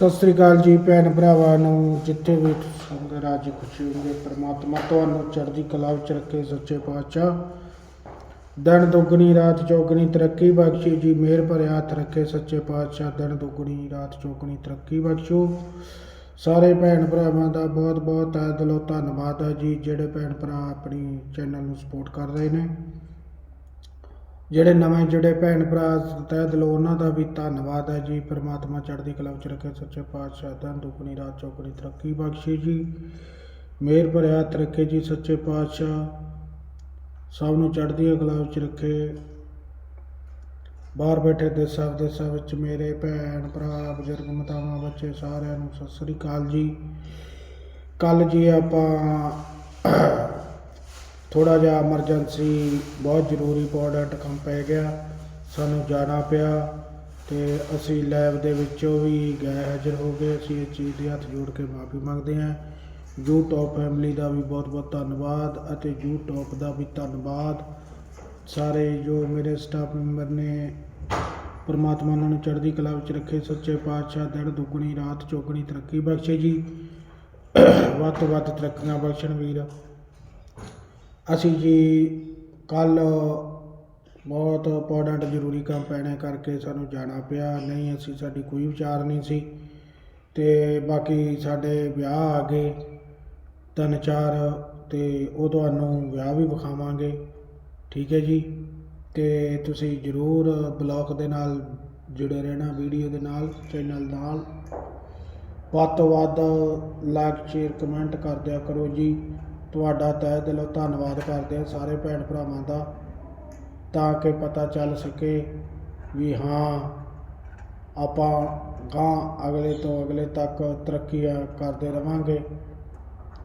ਸਤਿ ਸ੍ਰੀ ਅਕਾਲ ਜੀ ਭੈਣ ਭਰਾਵਾਂ ਨੂੰ, ਜਿੱਥੇ ਵੀ ਸੰਗ ਰਾਜੀ ਖੁਸ਼ੀ ਹੋਵੇ ਪ੍ਰਮਾਤਮਾ ਤੁਹਾਨੂੰ ਚੜ੍ਹਦੀ ਕਲਾ ਵਿੱਚ ਰੱਖੇ ਸੱਚੇ ਪਾਤਸ਼ਾਹ। ਦਿਨ ਦੁੱਗਣੀ, ਰਾਤ ਚੌਗਣੀ, ਤਰੱਕੀ ਬਖਸ਼ੀ ਜੀ, ਮਿਹਰ ਭਰਿਆ ਹੱਥ ਰੱਖੇ ਸੱਚੇ ਪਾਤਸ਼ਾਹ, ਦਿਨ ਦੁੱਗਣੀ, ਰਾਤ ਚੌਗਣੀ, ਤਰੱਕੀ ਬਖਸ਼ੋ। ਸਾਰੇ ਭੈਣ ਭਰਾਵਾਂ ਦਾ ਬਹੁਤ ਬਹੁਤ ਦਿਲੋਂ ਧੰਨਵਾਦ ਹੈ ਜੀ, ਜਿਹੜੇ ਭੈਣ ਭਰਾ ਆਪਣੀ ਚੈਨਲ ਨੂੰ ਸਪੋਰਟ ਕਰ ਰਹੇ ਨੇ। ਜਿਹੜੇ ਨਵੇਂ ਜਿਹੜੇ ਭੈਣ ਭਰਾ ਤਹਿ ਦਿਲੋਂ ਉਹਨਾਂ ਦਾ ਵੀ ਧੰਨਵਾਦ ਹੈ ਜੀ। ਪ੍ਰਮਾਤਮਾ ਚੜ੍ਹਦੀ ਕਲਾ ਵਿੱਚ ਰੱਖੇ, ਸੱਚੇ ਪਾਤਸ਼ਾਹ ਦਾ ਦੁੱਗਣੀ ਰਾਤ ਚੌਗਣੀ ਤਰੱਕੀ ਬਖਸ਼ੇ ਜੀ। ਮਿਹਰ ਭਰਿਆ ਤਰੱਕੇ ਜੀ ਸੱਚੇ ਪਾਤਸ਼ਾਹ। ਸਭ ਨੂੰ ਚੜ੍ਹਦੀ ਕਲਾ ਵਿੱਚ ਰੱਖੇ। ਬਾਹਰ ਬੈਠੇ ਦੇਸਾਂ ਵਿਦੇਸਾਂ ਵਿੱਚ ਮੇਰੇ ਭੈਣ ਭਰਾ, ਬਜ਼ੁਰਗ, ਮਾਤਾਵਾਂ, ਬੱਚੇ ਸਾਰਿਆਂ ਨੂੰ ਸਤਿ ਸ੍ਰੀ ਅਕਾਲ ਜੀ। ਕੱਲ ਜੀ ਆਪਾਂ ਥੋੜਾ ਜਿਹਾ ਐਮਰਜੈਂਸੀ ਬਹੁਤ ਜ਼ਰੂਰੀ ਇੰਪੋਰਟੈਂਟ ਕੰਮ ਪੈ ਗਿਆ, ਸਾਨੂੰ ਜਾਣਾ ਪਿਆ ਤੇ ਅਸੀਂ ਲੈਬ ਦੇ ਵਿੱਚੋਂ ਵੀ ਗਏ ਹਾਜ਼ਰ ਹੋ ਗਏ, ਅਸੀਂ ਇਸ ਚੀਜ਼ ਦੇ ਹੱਥ ਜੋੜ ਕੇ ਮਾਫੀ ਮੰਗਦੇ ਹਾਂ। ਯੂ ਟੌਪ ਫੈਮਿਲੀ ਦਾ ਵੀ ਬਹੁਤ ਬਹੁਤ ਧੰਨਵਾਦ ਅਤੇ ਜੂ ਟੌਪ ਦਾ ਵੀ ਧੰਨਵਾਦ। ਸਾਰੇ ਜੋ ਮੇਰੇ ਸਟਾਫ ਮੈਂਬਰ ਨੇ ਪਰਮਾਤਮਾ ਉਹਨਾਂ ਨੂੰ ਚੜ੍ਹਦੀ ਕਲਾ ਵਿੱਚ ਰੱਖੇ, ਸੱਚੇ ਪਾਤਸ਼ਾਹ ਦਿਨ ਦੁੱਗਣੀ, ਰਾਤ ਚੌਗਣੀ ਤਰੱਕੀ ਬਖਸ਼ੇ ਜੀ। ਵੱਧ ਤੋਂ ਵੱਧ ਤਰੱਕੀਆਂ ਬਖਸ਼ਣ ਵੀਰ। ਅਸੀਂ ਜੀ ਕੱਲ੍ਹ ਬਹੁਤ ਇੰਪੋਰਟੈਂਟ ਜ਼ਰੂਰੀ ਕੰਮ ਪੈਣੇ ਕਰਕੇ ਸਾਨੂੰ ਜਾਣਾ ਪਿਆ। ਨਹੀਂ, ਅਸੀਂ, ਸਾਡੀ ਕੋਈ ਵਿਚਾਰ ਨਹੀਂ ਸੀ। ਅਤੇ ਬਾਕੀ ਸਾਡੇ ਵਿਆਹ ਆ ਗਏ ਤਿੰਨ ਚਾਰ ਅਤੇ ਉਹ ਤੁਹਾਨੂੰ ਵਿਆਹ ਵੀ ਵਿਖਾਵਾਂਗੇ। ਠੀਕ ਹੈ ਜੀ? ਅਤੇ ਤੁਸੀਂ ਜਰੂਰ ਬਲੌਗ ਦੇ ਨਾਲ ਜੁੜੇ ਰਹਿਣਾ, ਵੀਡੀਓ ਦੇ ਨਾਲ, ਚੈਨਲ ਨਾਲ। ਵੱਧ ਤੋਂ ਵੱਧ ਲਾਈਕ ਸ਼ੇਅਰ ਕਮੈਂਟ ਕਰ ਦਿਆ ਕਰੋ ਜੀ। ਤੁਹਾਡਾ ਤਹਿ ਦਿਲੋਂ ਧੰਨਵਾਦ ਕਰਦੇ ਹਾਂ ਸਾਰੇ ਭੈਣ ਭਰਾਵਾਂ ਦਾ, ਤਾਂ ਕਿ ਪਤਾ ਚੱਲ ਸਕੇ ਵੀ ਹਾਂ, ਆਪਾਂ ਗਾਂ ਅਗਲੇ ਤੋਂ ਅਗਲੇ ਤੱਕ ਤਰੱਕੀਆਂ ਕਰਦੇ ਰਵਾਂਗੇ।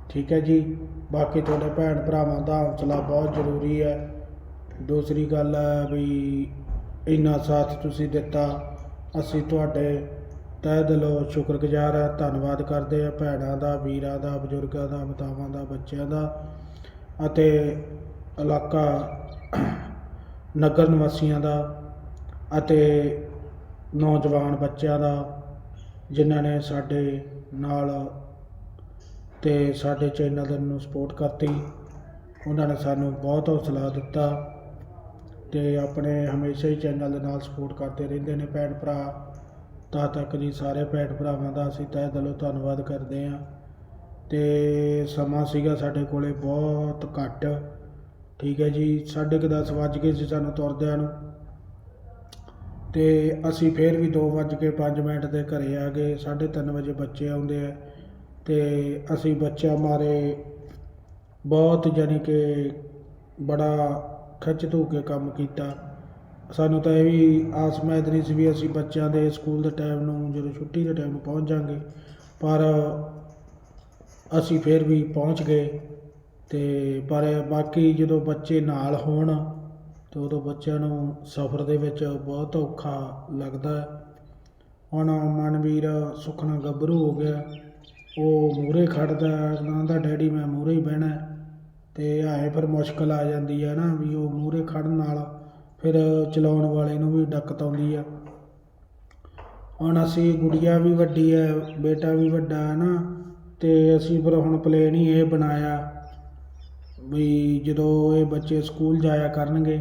ਠੀਕ ਹੈ ਜੀ? ਬਾਕੀ ਤੁਹਾਡੇ ਭੈਣ ਭਰਾਵਾਂ ਦਾ ਹੌਸਲਾ ਬਹੁਤ ਜ਼ਰੂਰੀ ਹੈ। ਦੂਸਰੀ ਗੱਲ ਹੈ ਵੀ ਇੰਨਾ ਸਾਥ ਤੁਸੀਂ ਦਿੱਤਾ, ਅਸੀਂ ਤੁਹਾਡੇ ਤਹਿ ਦਿਲੋਂ ਸ਼ੁਕਰਗੁਜ਼ਾਰ ਹਾਂ ਧੰਨਵਾਦ ਕਰਦੇ ਹਾਂ ਭੈਣਾਂ ਦਾ, ਵੀਰਾਂ ਦਾ, ਬਜ਼ੁਰਗਾਂ ਦਾ, ਮਾਤਾਵਾਂ ਦਾ, ਬੱਚਿਆਂ ਦਾ ਅਤੇ ਇਲਾਕਾ ਨਗਰ ਨਿਵਾਸੀਆਂ ਦਾ ਅਤੇ ਨੌਜਵਾਨ ਬੱਚਿਆਂ ਦਾ ਜਿਨ੍ਹਾਂ ਨੇ ਸਾਡੇ ਨਾਲ ਤੇ ਸਾਡੇ ਚੈਨਲ ਨੂੰ ਸਪੋਰਟ ਕਰਤੀ। ਉਹਨਾਂ ਨੇ ਸਾਨੂੰ ਬਹੁਤ ਹੌਸਲਾ ਦਿੱਤਾ ਤੇ ਆਪਣੇ ਹਮੇਸ਼ਾ ਹੀ ਚੈਨਲ ਦੇ ਨਾਲ ਸਪੋਰਟ ਕਰਦੇ ਰਹਿੰਦੇ ਨੇ ਭੈਣ ਭਰਾ। ਤਾਂ ਤੱਕ ਜੀ ਸਾਰੇ ਭੈਣ ਭਰਾਵਾਂ ਦਾ ਅਸੀਂ ਤਹਿ ਦਿਲੋਂ ਧੰਨਵਾਦ ਕਰਦੇ ਹਾਂ। ਤੇ ਸਮਾਂ ਸੀਗਾ ਸਾਡੇ ਕੋਲੇ ਬਹੁਤ ਘੱਟ। ਠੀਕ ਹੈ ਜੀ, ਸਾਢੇ ਕੁ ਦਸ ਵੱਜ ਗਏ ਸੀ ਸਾਨੂੰ ਤੁਰਦਿਆਂ ਨੂੰ। ਤੇ ਅਸੀਂ ਫੇਰ ਵੀ 2 ਵੱਜ ਕੇ 5 ਮਿੰਟ ਦੇ ਘਰੇ ਆ ਗਏ 3:30 ਵਜੇ ਬੱਚੇ ਆਉਂਦੇ ਆ। ਤੇ ਅਸੀਂ ਬੱਚਿਆਂ ਮਾਰੇ ਬਹੁਤ ਜਾਣੀ ਕਿ ਬੜਾ ਖਿੱਚ ਧੂ ਕੇ ਕੰਮ ਕੀਤਾ। ਸਾਨੂੰ ਤਾਂ ਇਹ ਵੀ ਆਸ ਮੈਦ ਨਹੀਂ ਸੀ ਵੀ ਅਸੀਂ ਬੱਚਿਆਂ ਦੇ ਸਕੂਲ ਦੇ ਟਾਈਮ ਨੂੰ, ਜਦੋਂ ਛੁੱਟੀ ਦੇ ਟਾਈਮ ਨੂੰ ਪਹੁੰਚ ਜਾਾਂਗੇ ਪਰ ਅਸੀਂ ਫਿਰ ਵੀ ਪਹੁੰਚ ਗਏ ਤੇ ਪਰ ਬਾਕੀ ਜਦੋਂ ਬੱਚੇ ਨਾਲ ਹੋਣ, ਤੇ ਉਦੋਂ ਬੱਚਿਆਂ ਨੂੰ ਸਫ਼ਰ ਦੇ ਵਿੱਚ ਬਹੁਤ ਔਖਾ ਲੱਗਦਾ ਹੈ। ਹੁਣ ਮਨਵੀਰ ਸੁਖਨਾ ਗੱਭਰੂ ਹੋ ਗਿਆ, ਉਹ ਮੂਰੇ ਖੜਦਾ ਕਹਿੰਦਾ ਡੈਡੀ ਮੈਂ ਮੂਰੇ ਹੀ ਬਹਿਣਾ ਹੈ। ਤੇ ਆਏ ਫਿਰ ਮੁਸ਼ਕਲ ਆ ਜਾਂਦੀ ਹੈ ਨਾ ਵੀ ਉਹ ਮੂਰੇ ਖੜਨ ਨਾਲ ਫਿਰ ਚਲਾਉਣ ਵਾਲੇ ਨੂੰ ਵੀ ਦਿੱਕਤ ਆਉਂਦੀ ਆ। ਹੁਣ ਅਸੀਂ ਗੁੜੀਆ ਵੀ ਵੱਡੀ ਹੈ ਬੇਟਾ ਵੀ ਵੱਡਾ ਹੈ ਨਾ ਅਤੇ ਅਸੀਂ ਫਿਰ ਹੁਣ ਪਲੇਨ ਹੀ ਇਹ ਬਣਾਇਆ ਵੀ ਜਦੋਂ ਇਹ ਬੱਚੇ ਸਕੂਲ ਜਾਇਆ ਕਰਨਗੇ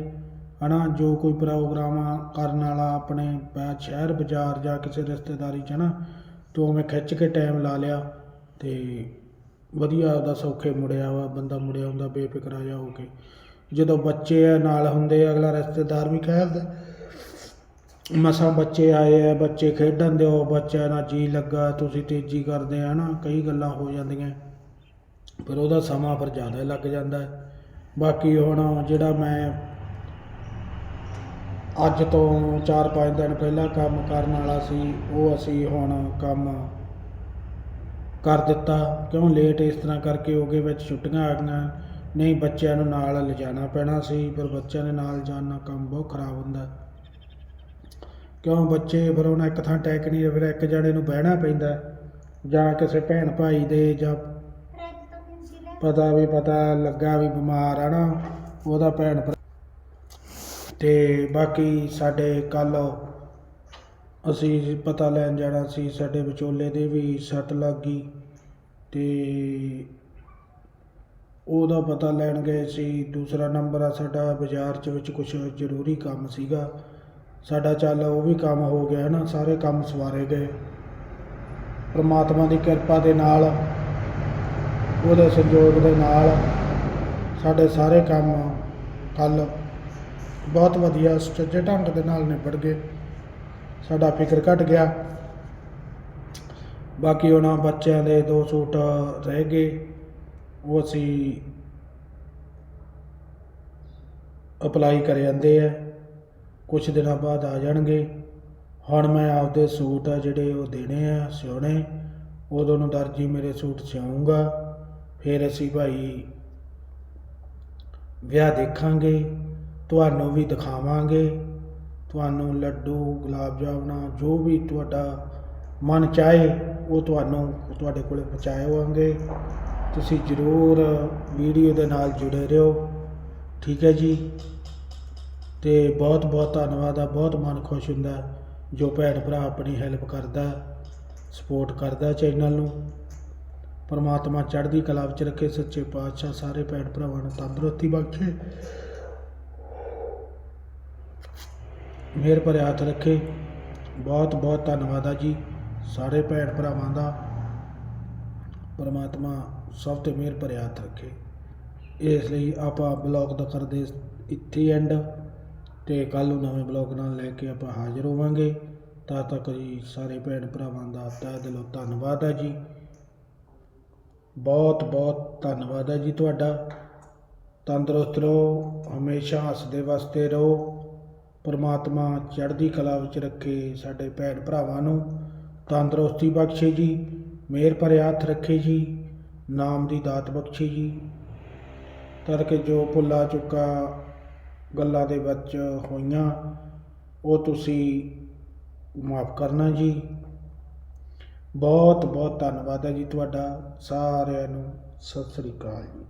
ਹੈ ਨਾ ਜੋ ਕੋਈ ਪ੍ਰੋਗਰਾਮ ਆ ਕਰਨ ਵਾਲਾ ਆਪਣੇ ਸ਼ਹਿਰ ਬਾਜ਼ਾਰ ਜਾਂ ਕਿਸੇ ਰਿਸ਼ਤੇਦਾਰੀ 'ਚ ਹੈ ਨਾ ਤੇ ਉਵੇਂ ਖਿੱਚ ਕੇ ਟਾਈਮ ਲਾ ਲਿਆ ਅਤੇ ਵਧੀਆ ਉਹਦਾ ਸੌਖੇ ਮੁੜਿਆ ਵਾ, ਬੰਦਾ ਮੁੜਿਆ ਹੁੰਦਾ ਬੇਫਿਕਰਾ ਜਾ ਹੋ ਕੇ। ਜਦੋਂ ਬੱਚੇ ਆ, ਨਾਲ ਹੁੰਦੇ ਅਗਲਾ ਰਿਸ਼ਤੇਦਾਰ ਵੀ ਕਹਿੰਦਾ ਮਸਾਂ ਬੱਚੇ ਆਏ ਆ, ਬੱਚੇ ਖੇਡਣ ਦਿਓ, ਬੱਚਿਆਂ ਨਾਲ ਜੀ ਲੱਗਾ, ਤੁਸੀਂ ਤੇਜ਼ੀ ਕਰਦੇ ਆ ਨਾ, ਕਈ ਗੱਲਾਂ ਹੋ ਜਾਂਦੀਆਂ। ਪਰ ਉਹਦਾ ਸਮਾਂ ਫਿਰ ਜ਼ਿਆਦਾ ਲੱਗ ਜਾਂਦਾ ਬਾਕੀ ਹੁਣ ਜਿਹੜਾ ਮੈਂ ਅੱਜ ਤੋਂ 4-5 ਦਿਨ ਪਹਿਲਾਂ ਕੰਮ ਕਰਨ ਵਾਲਾ ਸੀ, ਉਹ ਅਸੀਂ ਹੁਣ ਕੰਮ ਕਰ ਦਿੱਤਾ। ਕਿਉਂ? ਲੇਟ ਇਸ ਤਰ੍ਹਾਂ ਕਰਕੇ ਹੋ ਗਏ ਵਿੱਚ ਛੁੱਟੀਆਂ ਆ ਗਈਆਂ। ਨਹੀਂ, ਬੱਚਿਆਂ ਨੂੰ ਨਾਲ ਲਿਜਾਣਾ ਪੈਣਾ ਸੀ, ਪਰ ਬੱਚਿਆਂ ਦੇ ਨਾਲ ਜਾਣ ਨਾਲ ਕੰਮ ਬਹੁਤ ਖਰਾਬ ਹੁੰਦਾ। ਕਿਉਂ ਬੱਚੇ, ਫਿਰ ਹੁਣ ਇੱਕ ਥਾਂ ਟੈਕ ਨਹੀਂ ਫਿਰ ਇੱਕ ਜਣੇ ਨੂੰ ਬਹਿਣਾ ਪੈਂਦਾ। ਜਾਂ ਕਿਸੇ ਭੈਣ ਭਾਈ ਦੇ ਜਾਂ ਪਤਾ ਵੀ ਪਤਾ ਲੱਗਾ ਵੀ ਬਿਮਾਰ ਆ ਨਾ, ਉਹਦਾ ਭੈਣ ਭਰਾ। ਤੇ ਬਾਕੀ ਸਾਡੇ ਕੱਲ ਅਸੀਂ ਪਤਾ ਲੈਣ ਜਾਣਾ ਸੀ, ਸਾਡੇ ਵਿਚੋਲੇ ਦੇ ਵੀ ਸੱਟ ਲੱਗ ਗਈ। ਤੇ ਉਹਦਾ ਪਤਾ ਲੈਣ ਗਏ ਸੀ। ਦੂਸਰਾ ਨੰਬਰ ਆ, ਸਾਡਾ ਬਾਜ਼ਾਰ 'ਚ ਵਿੱਚ ਕੁਝ ਜ਼ਰੂਰੀ ਕੰਮ ਸੀਗਾ। ਸਾਡਾ ਚੱਲ ਉਹ ਵੀ ਕੰਮ ਹੋ ਗਿਆ ਨਾ ਸਾਰੇ ਕੰਮ ਸਵਾਰੇ ਗਏ। ਪ੍ਰਮਾਤਮਾ ਦੀ ਕਿਰਪਾ ਦੇ ਨਾਲ, ਉਹਦੇ ਸੰਯੋਗ ਦੇ ਨਾਲ ਸਾਡੇ ਸਾਰੇ ਕੰਮ ਕੱਲ ਬਹੁਤ ਵਧੀਆ ਸੁਚੱਜੇ ਢੰਗ ਦੇ ਨਾਲ ਨਿਬੜ ਗਏ। ਸਾਡਾ ਫਿਕਰ ਘਟ ਗਿਆ। ਬਾਕੀ ਉਹਨਾਂ ਬੱਚਿਆਂ ਦੇ ਦੋ ਸੂਟ ਰਹਿ ਗਏ। ਉਹ ਅਸੀਂ ਅਪਲਾਈ ਕਰ ਜਾਂਦੇ ਆ। ਕੁਝ ਦਿਨਾਂ ਬਾਅਦ ਆ ਜਾਣਗੇ। ਹੁਣ ਮੈਂ ਆਪਦੇ ਸੂਟ ਆ ਜਿਹੜੇ ਉਹ ਦੇਣੇ ਆ, ਸਿਉਣੇ। ਉਦੋਂ ਨੂੰ ਦਰਜੀ ਮੇਰੇ ਸੂਟ ਸਿਉਊਗਾ ਫਿਰ ਅਸੀਂ ਭਾਈ ਵਿਆਹ ਦੇਖਾਂਗੇ। ਤੁਹਾਨੂੰ ਵੀ ਦਿਖਾਵਾਂਗੇ। ਤੁਹਾਨੂੰ ਲੱਡੂ, ਗੁਲਾਬ ਜਾਮਣਾ, ਜੋ ਵੀ ਤੁਹਾਡਾ ਮਨ ਚਾਹੇ, ਉਹ ਤੁਹਾਨੂੰ, ਤੁਹਾਡੇ ਕੋਲੇ ਪਹੁੰਚਾਵਾਂਗੇ। ਤੁਸੀਂ ਜ਼ਰੂਰ ਵੀਡੀਓ ਦੇ ਨਾਲ ਜੁੜੇ ਰਹੋ। ਠੀਕ ਹੈ ਜੀ? ਤੇ ਬਹੁਤ ਬਹੁਤ ਧੰਨਵਾਦ ਆ, ਬਹੁਤ ਮਨ ਖੁਸ਼ ਹੁੰਦਾ ਜੋ ਭੈਣ ਭਰਾ ਆਪਣੀ ਹੈਲਪ ਕਰਦਾ ਸਪੋਰਟ ਕਰਦਾ ਚੈਨਲ ਨੂੰ। ਪਰਮਾਤਮਾ ਚੜ੍ਹਦੀ ਕਲਾ ਵਿੱਚ ਰੱਖੇ, ਸੱਚੇ ਪਾਤਸ਼ਾਹ ਸਾਰੇ ਭੈਣ ਭਰਾਵਾਂ ਨੂੰ ਤੰਦਰੁਸਤੀ ਬਖਸ਼ੇ। ਮਿਹਰ ਭਰੇ ਹੱਥ ਰੱਖੇ। ਬਹੁਤ ਬਹੁਤ ਧੰਨਵਾਦ ਆ ਜੀ ਸਾਰੇ ਭੈਣ ਭਰਾਵਾਂ ਦਾ। ਪਰਮਾਤਮਾ ਸਭ ਤੇ ਮਿਹਰ ਭਰਿਆ ਹੱਥ ਰੱਖੇ। ਇਸ ਲਈ ਆਪਾਂ ਬਲੌਗ ਦਾ ਕਰਦੇ ਇੱਥੇ ਐਂਡ ਤੇ ਕੱਲ ਨੂੰ ਨਵੇਂ ਬਲੌਗ ਨਾਲ ਲੈ ਕੇ ਆਪਾਂ ਹਾਜ਼ਰ ਹੋਵਾਂਗੇ। ਤਾਂ ਤੱਕ ਜੀ ਸਾਰੇ ਭੈਣ ਭਰਾਵਾਂ ਦਾ ਤਹਿ ਦਿਲੋਂ ਧੰਨਵਾਦ ਹੈ ਜੀ। ਬਹੁਤ ਬਹੁਤ ਧੰਨਵਾਦ ਹੈ ਜੀ ਤੁਹਾਡਾ। ਤੰਦਰੁਸਤ ਰਹੋ, ਹਮੇਸ਼ਾ ਹੱਸਦੇ ਵਸਦੇ ਰਹੋ। ਪਰਮਾਤਮਾ ਚੜ੍ਹਦੀ ਕਲਾ ਵਿੱਚ ਰੱਖੇ ਸਾਡੇ ਭੈਣ ਭਰਾਵਾਂ ਨੂੰ। ਤੰਦਰੁਸਤੀ ਬਖਸ਼ੇ ਜੀ ਮਿਹਰ ਭਰਿਆ ਹੱਥ ਰੱਖੇ ਜੀ। ਨਾਮ ਦੀ ਦਾਤ ਬਖਸ਼ੀ ਜੀ। ਤਦ ਕਿ ਜੋ ਭੁੱਲਾ ਚੁੱਕਾ, ਗੱਲਾਂ ਦੇ ਵਿੱਚ ਹੋਈਆਂ, ਉਹ ਤੁਸੀਂ ਮਾਫ ਕਰਨਾ ਜੀ। ਬਹੁਤ ਬਹੁਤ ਧੰਨਵਾਦ ਹੈ ਜੀ ਤੁਹਾਡਾ। ਸਾਰਿਆਂ ਨੂੰ ਸਤਿ ਸ੍ਰੀ ਅਕਾਲ ਜੀ।